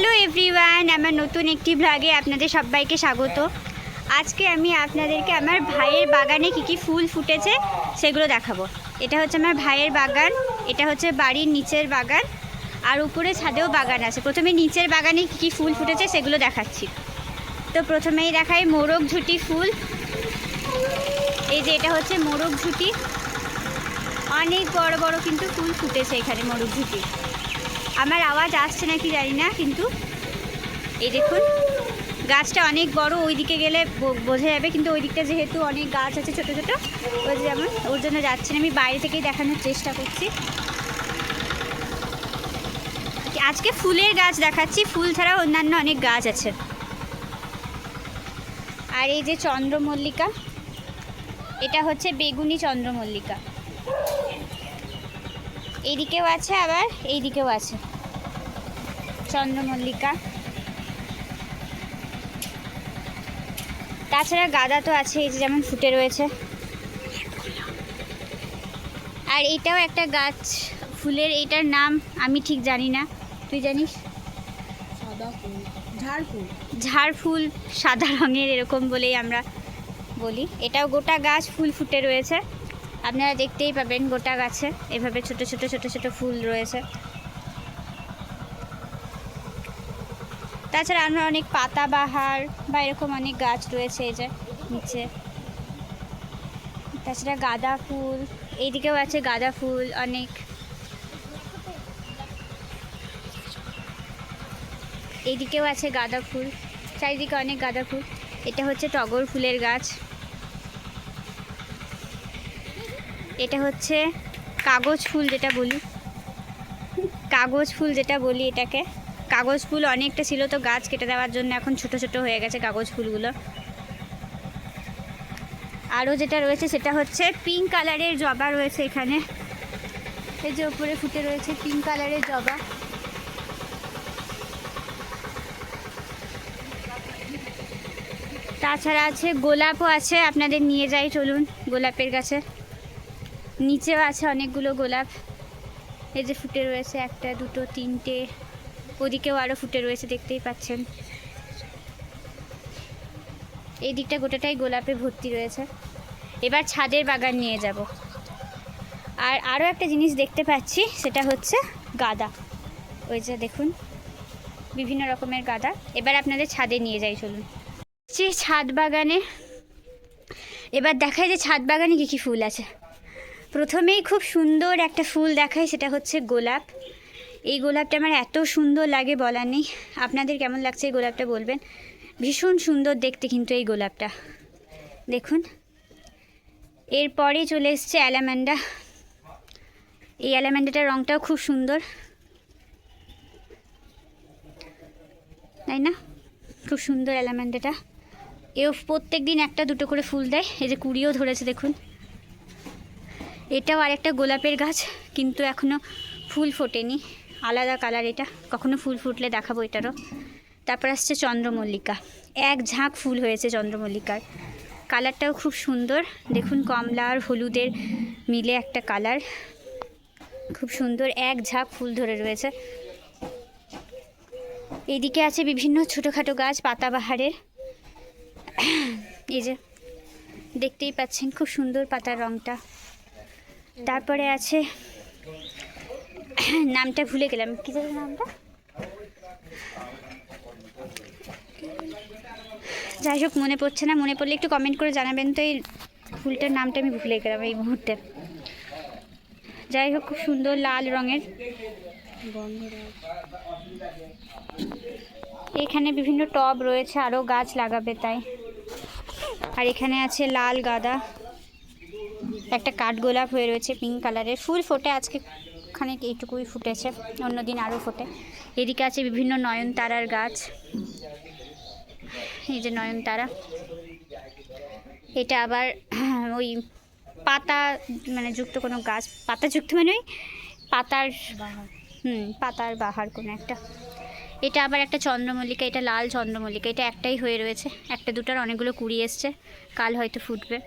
Hello everyone, আমার নতুন একটি ভ্লগে আপনাদের সবাইকে স্বাগত। আজকে আমি আপনাদেরকে আমার ভাইয়ের বাগানে কী কী ফুল ফুটেছে সেগুলো দেখাবো। এটা হচ্ছে আমার ভাইয়ের বাগান, এটা হচ্ছে বাড়ির নিচের বাগান, আর উপরে ছাদেও বাগান আছে। প্রথমে নিচের বাগানে কী কী ফুল ফুটেছে সেগুলো দেখাচ্ছি। তো প্রথমেই দেখাই মোরগ ঝুটি ফুল। এই যে এটা হচ্ছে মোরগ ঝুটি। অনেক বড় বড় কিন্তু ফুল ফুটেছে এখানে মোরগ ঝুটি। আমার আওয়াজ আসছে নাকি জানি না, কিন্তু এই দেখুন, গাছটা অনেক বড় ওই দিকে গেলে বোঝা যাবে, কিন্তু ওই দিকটা যেহেতু অনেক গাছ আছে ছোট ছোট ওই যেমন ওর জন্য যাচ্ছি না, আমি বাইরে থেকেই দেখানোর চেষ্টা করছি। আজকে ফুলের গাছ দেখাচ্ছি, ফুল ছাড়াও অন্যান্য অনেক গাছ আছে। আর এই যে চন্দ্রমল্লিকা, এটা হচ্ছে বেগুনি চন্দ্রমল্লিকা। এইদিকেও আছে আবার, এইদিকেও আছে। চন্দ্রমল্লিকা। তাছাড়া গাঁদা তো আছে এই যে যেমন ফুটে রয়েছে। আর এটাও একটা গাছ ফুলের এইটার নাম আমি ঠিক জানি না। তুই জানিস? সাদা ঝাড় ফুল। ঝাড় ফুল সাদা রঙের এরকম বলেই আমরা বলি। এটাও গোটা গাছ ফুল ফুটে রয়েছে। আপনারা দেখতেই পাবেন গোটা গাছে এভাবে ছোট ছোট ছোট ছোট ফুল রয়েছে। তাছাড়া আমরা অনেক পাতাবাহার বা এরকম অনেক গাছ রয়েছে এই যে নিচে। তাছাড়া গাঁদা ফুল, এইদিকেও আছে গাঁদা ফুল অনেক। এইদিকেও আছে গাঁদা ফুল, চারিদিকে অনেক গাঁদা ফুল। এটা হচ্ছে টগর ফুলের গাছ। এটা হচ্ছে কাগজ ফুল যেটা বলি। কাগজ ফুল যেটা বলি এটাকে। কাগজ ফুল অনেকটা ছিল তো গাছ কেটে দেওয়ার জন্য এখন ছোট ছোট হয়ে গেছে কাগজ ফুলগুলো আরও যেটা রয়েছে সেটা হচ্ছে পিঙ্ক কালারের জবা রয়েছে এখানে। এই যে ওপরে ফুটে রয়েছে পিঙ্ক কালারের জবা। তাছাড়া আছে গোলাপও আছে, আপনাদের নিয়ে যাই, চলুন গোলাপের গাছে। নিচেও আছে অনেকগুলো গোলাপ। এই যে ফুটে রয়েছে একটা, দুটো, তিনটে ওদিকেও আরও ফুটে রয়েছে, দেখতেই পাচ্ছেন। এই দিকটা গোটাটাই গোলাপে ভর্তি রয়েছে। এবার ছাদের বাগান নিয়ে যাব। আর আরও একটা জিনিস দেখতে পাচ্ছি, সেটা হচ্ছে গাঁদা। ওই যে দেখুন, বিভিন্ন রকমের গাঁদা। এবার আপনাদের ছাদে নিয়ে যাই, চলুন। যে ছাদ বাগানে। এবার দেখায় যে ছাদ বাগানে কী কী ফুল আছে। প্রথমেই খুব সুন্দর একটা ফুল দেখায়, সেটা হচ্ছে গোলাপ। এই গোলাপটা আমার এত সুন্দর লাগে বলার নেই। আপনাদের কেমন লাগছে এই গোলাপটা বলবেন? ভীষণ সুন্দর দেখতে কিন্তু এই গোলাপটা। দেখুন। এরপরে চলে এসছে অ্যালাম্যান্ডা এই অ্যালাম্যান্ডাটার রঙটাও খুব সুন্দর। তাই না? খুব সুন্দর অ্যালাম্যান্ডাটা এও প্রত্যেক দিন একটা দুটো করে ফুল দেয়। এই যে কুড়িও ধরেছে, দেখুন। এটাও আরেকটা গোলাপের গাছ, কিন্তু এখনও ফুল ফোটেনি। আলাদা কালার এটা। কখনো ফুল ফুটলে দেখাবো এটারও। তারপর আসছে চন্দ্রমল্লিকা। এক ঝাঁক ফুল হয়েছে চন্দ্রমল্লিকার। কালারটাও খুব সুন্দর। দেখুন, কমলা আর হলুদের মিলে একটা কালার। খুব সুন্দর, এক ঝাঁক ফুল ধরে রয়েছে। এদিকে আছে বিভিন্ন ছোটোখাটো গাছ, পাতাবাহারের। এই যে, দেখতেই পাচ্ছেন, খুব সুন্দর পাতার রঙটা তারপরে আছে নামটা ভুলে গেলাম। কি জানি নামটা? যাই হোক, মনে পড়ছে না। মনে পড়লে একটু কমেন্ট করে জানাবেন তো এই ফুলটার নামটা আমি ভুলে গেলাম এই মুহূর্তে। যাই হোক, খুব সুন্দর লাল রঙের। এখানে বিভিন্ন টব রয়েছে আরও গাছ লাগাবে তাই। আর এখানে আছে লাল গাঁদা। একটা কাঠগোলাপ হয়ে রয়েছে পিঙ্ক কালারের ফুল ফোটে আজকে। খানিক এইটুকুই ফুটেছে, অন্যদিন আরও ফোটে। এদিকে আছে বিভিন্ন নয়নতারার গাছ। এই যে নয়নতারা। এটা আবার ওই পাতা মানে যুক্ত কোনো গাছ। পাতা যুক্ত মানে ওই পাতার হুম, পাতার বাহার কোনো একটা। এটা আবার একটা চন্দ্রমল্লিকা, এটা লাল চন্দ্রমল্লিকা। এটা একটাই হয়ে রয়েছে। একটা, দুটার অনেকগুলো কুড়ি এসছে। কাল হয়তো ফুটবে।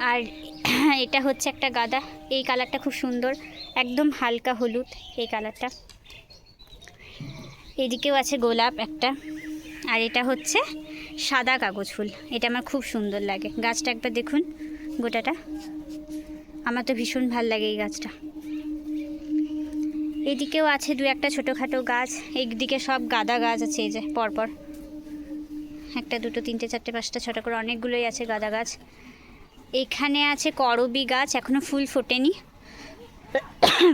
আর এটা হচ্ছে একটা গাদা। এই কালারটা খুব সুন্দর, একদম হালকা হলুদ এই কালারটা। এদিকেও আছে গোলাপ একটা, আর এটা হচ্ছে সাদা কাগজ ফুল। এটা আমার খুব সুন্দর লাগে। গাছটা একবার দেখুন গোটাটা। আমার তো ভীষণ ভালো লাগে এই গাছটা। এদিকেও আছে দু একটা ছোটোখাটো গাছ। এইদিকে সব গাদা গাছ আছে এই যে, পরপর। একটা, দুটো, তিনটে, চারটে, পাঁচটা, ছটা করে অনেকগুলোই আছে গাঁদা গাছ। এখানে আছে করবি গাছ এখনও ফুল ফোটেনি।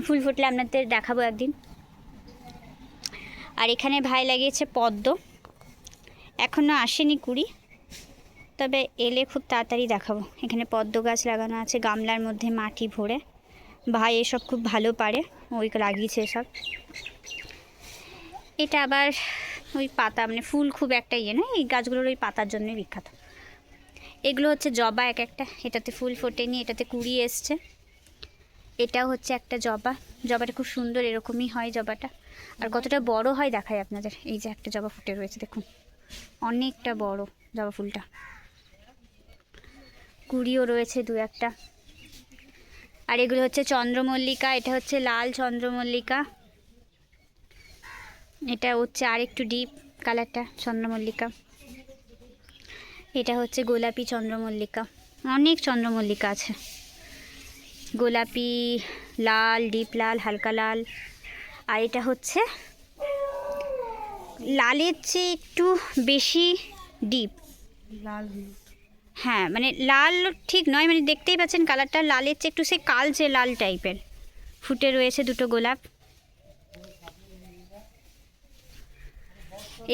ফুল ফুটলে আপনাদের দেখাবো একদিন। আর এখানে ভাই লাগিয়েছে পদ্ম। এখনও আসেনি কুড়ি, তবে এলে খুব তাড়াতাড়ি দেখাবো। এখানে পদ্ম গাছ লাগানো আছে, গামলার মধ্যে মাটি ভরে। ভাই এসব খুব ভালো পারে ওই লাগিয়েছে এসব। এটা আবার ওই পাতা মানে ফুল খুব একটা ইয়ে না, এই গাছগুলোর ওই পাতার জন্যই বিখ্যাত। এগুলো হচ্ছে জবা এক একটা। এটাতে ফুল ফোটেনি, এটাতে কুড়ি এসছে। এটাও হচ্ছে একটা জবা। জবাটা খুব সুন্দর, এরকমই হয় জবাটা। আর কতটা বড় হয় দেখায় আপনাদের। এই যে একটা জবা ফুটে রয়েছে, দেখুন। অনেকটা বড় জবা ফুলটা। কুড়িও রয়েছে দু একটা। আর এগুলো হচ্ছে চন্দ্রমল্লিকা, এটা হচ্ছে লাল চন্দ্রমল্লিকা। এটা হচ্ছে আর একটু ডিপ কালারটা, চন্দ্রমল্লিকা। এটা হচ্ছে গোলাপি চন্দ্রমল্লিকা। অনেক চন্দ্রমল্লিকা আছে। গোলাপি লাল ডিপ লাল হালকা লাল। আর এটা হচ্ছে লালের চেয়ে একটু বেশি ডিপ। লাল হ্যাঁ মানে লাল ঠিক নয় মানে দেখতেই পাচ্ছেন কালারটা। লালের চেয়ে একটু সে কালচে লাল টাইপের। ফুটে রয়েছে দুটো গোলাপ।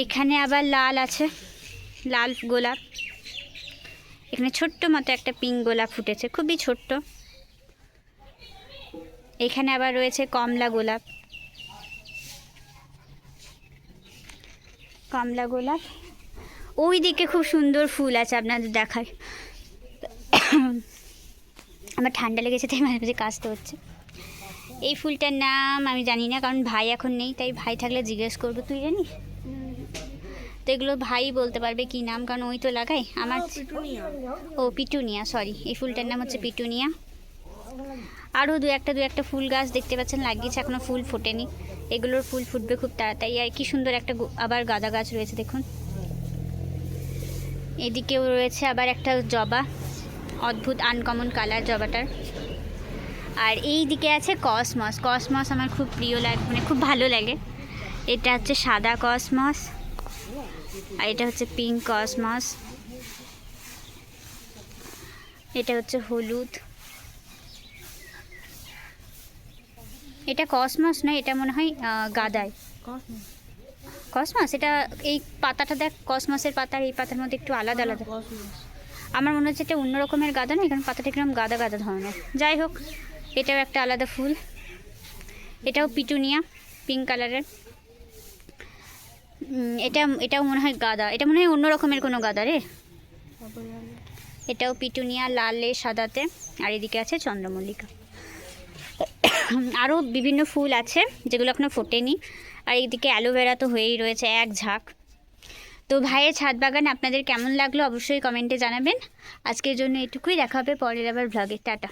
এখানে আবার লাল আছে লাল গোলাপ। এখানে ছোট্ট মতো একটা পিঙ্ক গোলাপ ফুটেছে, খুবই ছোট্ট। এখানে আবার রয়েছে কমলা গোলাপ। কমলা গোলাপ। ওই দিকে খুব সুন্দর ফুল আছে আপনাদের দেখায়। আমার ঠান্ডা লেগেছে, তাই মাঝে মাঝে কাশতে হচ্ছে। এই ফুলটার নাম আমি জানি না, কারণ ভাই এখন নেই, তাই ভাই থাকলে জিজ্ঞেস করব, তুই জানিস? এগুলো ভাই বলতে পারবে কি নাম কারণ ওই তো লাগাই আমার ও পিটুনিয়া। সরি এই ফুলটার নাম হচ্ছে পিটুনিয়া। আরও দু একটা দু একটা ফুল গাছ দেখতে পাচ্ছেন লাগিয়েছে এখনও ফুল ফোটেনি। এগুলোর ফুল ফুটবে খুব তাড়াতাড়ি। আর কি সুন্দর একটা আবার গাঁদা গাছ রয়েছে দেখুন। এদিকেও রয়েছে আবার একটা জবা অদ্ভুত আনকমন কালার জবাটার। আর এই দিকে আছে কসমস। কসমস আমার খুব প্রিয় লাগে মানে খুব ভালো লাগে। এটা হচ্ছে সাদা কসমস। আর এটা হচ্ছে পিঙ্ক কসমস এটা হচ্ছে হলুদ। এটা কসমাস নয় এটা মনে হয় গাদায়। কসমস এটা এই পাতাটা দেখ কসমসের পাতা এই পাতার মধ্যে একটু আলাদা আলাদা। আমার মনে হচ্ছে এটা অন্য রকমের গাদা না এখানে পাতাটা কীরকম গাদা গাদা ধরনের। যাই হোক এটাও একটা আলাদা ফুল। এটাও পিটুনিয়া পিঙ্ক কালারের এটা, এটাও মনে হয় গাদা। এটা মনে হয় অন্য রকমের কোনো গাদা রে। এটাও পিটুনিয়া, লালে, সাদাতে। আর এদিকে আছে চন্দ্রমল্লিকা। আরও বিভিন্ন ফুল আছে, যেগুলো এখনও ফোটেনি। আর এদিকে অ্যালোভেরা তো হয়েই রয়েছে, এক ঝাঁক। তো ভাইয়ের ছাদ বাগান আপনাদের কেমন লাগল অবশ্যই কমেন্টে জানাবেন। আজকের জন্য এটুকুই, দেখা হবে পরের আবার ভ্লগে টাটা।